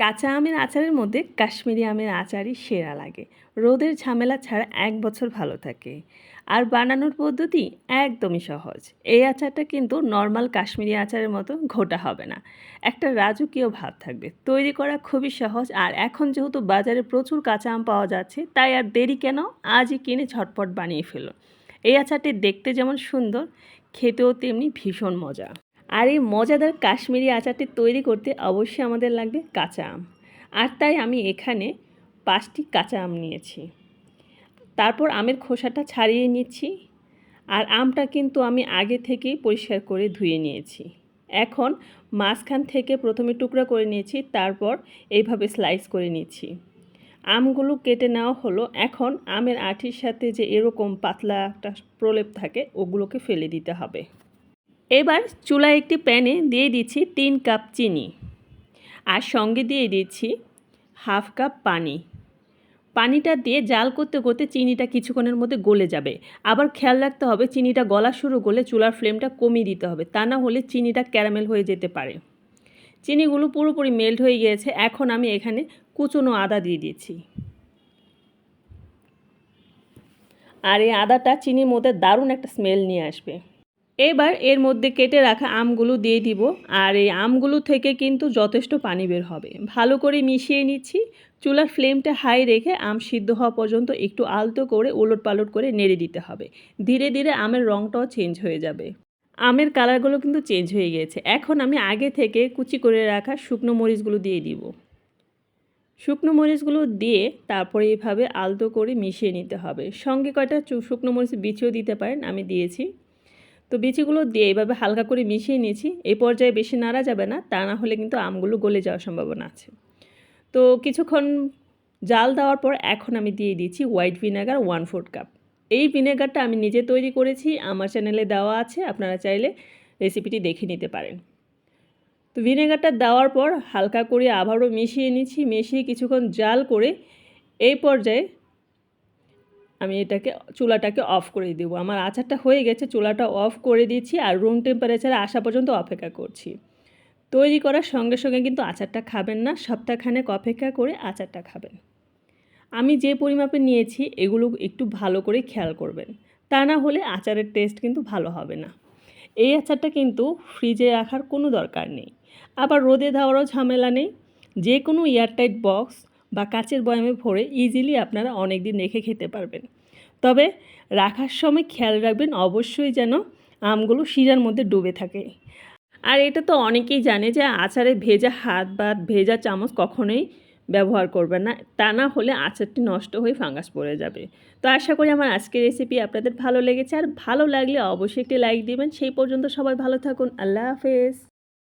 কাঁচা আমের আচারের মধ্যে কাশ্মীরি আমের আচারই সেরা লাগে। রোদের ঝামেলা ছাড়া এক বছর ভালো থাকে। আর বানানোর পদ্ধতি একদমই সহজ। এই আচারটা কিন্তু নর্মাল কাশ্মীরি আচারের মতো ঘোটা হবে না। একটা রাজকীয় ভাব থাকবে। তৈরি করা খুবই সহজ আর এখন যেহেতু বাজারে প্রচুর কাঁচা আম পাওয়া যাচ্ছে, তাই আর দেরি কেন? আজই কিনে ঝটপট বানিয়ে ফেলো। এই আচারটি দেখতে যেমন সুন্দর, খেতেও তেমনি ভীষণ মজা। আর এই মজাদার কাশ্মীরি আচারটি তৈরি করতে অবশ্যই আমাদের লাগবে কাঁচা আম। আর তাই আমি এখানে পাঁচটি কাঁচা আম নিয়েছি। তারপর আমের খোসাটা ছাড়িয়ে নিচ্ছি। আর আমটা কিন্তু আমি আগে থেকেই পরিষ্কার করে ধুয়ে নিয়েছি। এখন মাঝখান থেকে প্রথমে টুকরা করে নিয়েছি, তারপর এইভাবে স্লাইস করে নিচ্ছি। আমগুলো কেটে নেওয়া হলো। এখন আমের আঠির সাথে যে এরকম পাতলা একটা প্রলেপ থাকে, ওগুলোকে ফেলে দিতে হবে। এবার চুলায় একটি প্যানে দিয়ে দিচ্ছি তিন কাপ চিনি আর সঙ্গে দিয়ে দিচ্ছি হাফ কাপ পানি। পানিটা দিয়ে জাল করতে করতে চিনিটা কিছুক্ষণের মধ্যে গলে যাবে। আবার খেয়াল রাখতে হবে, চিনিটা গলা শুরু করলে চুলার ফ্লেমটা কমিয়ে দিতে হবে। তা না হলে চিনিটা ক্যারামেল হয়ে যেতে পারে। চিনিগুলো পুরোপুরি মেল্ট হয়ে গিয়েছে। এখন আমি এখানে কুচনো আদা দিয়ে দিচ্ছি। আর এই আদাটা চিনির মধ্যে দারুণ একটা স্মেল নিয়ে আসবে। এবার এর মধ্যে কেটে রাখা আমগুলো দিয়ে দিব, আর এই আমগুলো থেকে কিন্তু যথেষ্ট পানি বের হবে। ভালো করে মিশিয়ে নিচ্ছি। চুলার ফ্লেমটা হাই রেখে আম সিদ্ধ হওয়া পর্যন্ত একটু আলতো করে উলট পালট করে নেড়ে দিতে হবে। ধীরে ধীরে আমের রঙটাও চেঞ্জ হয়ে যাবে। আমের কালারগুলো কিন্তু চেঞ্জ হয়ে গিয়েছে এখন আমি আগে থেকে কুচি করে রাখা শুকনো মরিচগুলো দিয়ে দিব। শুকনো মরিচগুলো দিয়ে তারপরে এইভাবে আলতো করে মিশিয়ে নিতে হবে। সঙ্গে কয়টা শুকনো মরিচ বিছিয়েও দিতে পারেন, আমি দিয়েছি। তো বিচিগুলো দিয়ে এইভাবে হালকা করে মিশিয়ে নিয়েছি। এই পর্যায়ে বেশি নাড়া যাবে না, তা না হলে কিন্তু আমগুলো গলে যাওয়ার সম্ভাবনা আছে। তো কিছুক্ষণ জাল দেওয়ার পর এখন আমি দিয়ে দিচ্ছি white vinegar one fourth cup. এই ভিনেগারটা আমি নিজে তৈরি করেছি, আমার চ্যানেলে দেওয়া আছে, আপনারা চাইলে রেসিপিটি দেখে নিতে পারেন। তো ভিনেগারটা দেওয়ার পর হালকা করে আবারও মিশিয়ে নিচ্ছি, মিশিয়ে কিছুক্ষণ জাল করে এই পর্যায়ে আমি এটাকে চুলাটাকে অফ করে দেবো। আমার আচারটা হয়ে গেছে, চুলাটা অফ করে দিয়েছি আর রুম টেম্পারেচারে আসা পর্যন্ত অপেক্ষা করছি। তৈরি করার সঙ্গে সঙ্গে কিন্তু আচারটা খাবেন না, সপ্তাহখানেক অপেক্ষা করে আচারটা খাবেন। আমি যে পরিমাপে নিয়েছি, এগুলো একটু ভালো করে খেয়াল করবেন। তা না হলে আচারের টেস্ট কিন্তু ভালো হবে না। এই আচারটা কিন্তু ফ্রিজে রাখার কোনো দরকার নেই। আবার রোদে দেওয়ারও ঝামেলা নেই। যে কোনো এয়ারটাইট বক্স বা কাচের বয়ামে ভরে ইজিলি আপনারা অনেক দিন রেখে খেতে পারবেন। তবে রাখার সময় খেয়াল রাখবেন অবশ্যই যেন আমগুলো শিরার মধ্যে ডুবে থাকে। আর এটা তো অনেকেই জানে যে আচারে ভেজা হাত বা ভেজা চামচ কখনোই ব্যবহার করবেন না। তা না হলে আচারটি নষ্ট হয়ে ফাঙ্গাস পড়ে যাবে। তো আশা করি আমার আজকের রেসিপি আপনাদের ভালো লেগেছে। আর ভালো লাগলে অবশ্যই একটি লাইক দিবেন। সেই পর্যন্ত সবাই ভালো থাকুন। আল্লাহ হাফেজ।